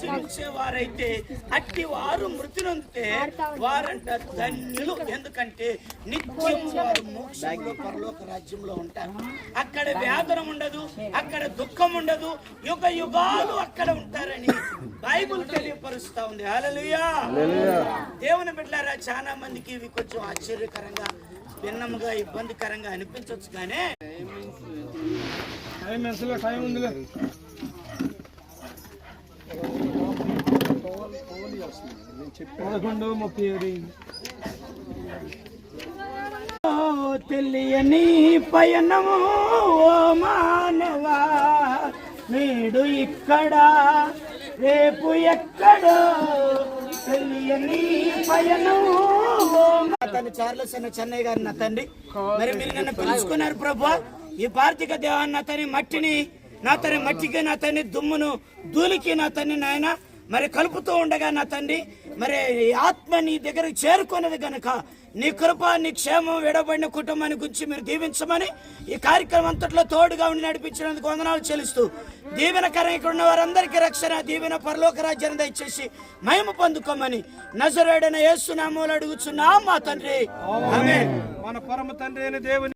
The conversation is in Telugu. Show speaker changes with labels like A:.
A: జీవించేవారైతే అట్టి వారు మృతి నొందితే వారంట ధన్యులు. ఎందుకంటే నిత్యం వారు మోక్షంలో పరలోక రాజ్యంలో ఉంటారు. అక్కడ వేదన ఉండదు అక్కడ దుఃఖం ఉండదు యుగ యుగాలు అక్కడ ఉంటారని బైబుల్ తెలియపరుస్తా ఉంది. హల్లెలూయా. దేవుని బిడ్డారా చాలా మందికి ఇవి కొంచెం ఆశ్చర్యకరంగా భిన్నముగా ఇబ్బందికరంగా అనిపించవచ్చు కానీ
B: టైం టైం ఉందిలే. పదకొండు ముప్పై ఏడు
A: తెలియని పయనము ఓ మానవా నేడు ఇక్కడ రేపు ఎక్కడో? తెలియని పయనము తను చార్లెస్ అన్న చెన్నై గారు నా తండ్రి. మరి మీరు నన్ను పిలుచుకున్నారు ప్రభు. ఈ పార్థిక దేవాన్ని నా తని మట్టిని నా తని మట్టికి నా తని దుమ్మును ధూళికి నా తన్ని నాయన. మరి కలుపుతూ ఉండగా నా తండ్రి మరి ఆత్మ నీ దగ్గరకు చేరుకున్నది గనుక నీ కృప నీ క్షేమం విడబడిన కుటుంబాన్ని గురించి మీరు దీవించమని ఈ కార్యక్రమం అంతట్లో తోడుగా ఉండి నడిపించినందుకు వందనాలు చెల్లిస్తూ దీవెనకరం ఇక్కడ ఉన్న వారందరికీ రక్షణ దీవెన పరలోక రాజ్యాన్ని దయచేసి మహిమ పొందుకోమని నజరేడన యేసునామూలు అడుగుచున్నాం మా తండ్రి.
B: మన పరమ తండ్రి అయిన దేవుని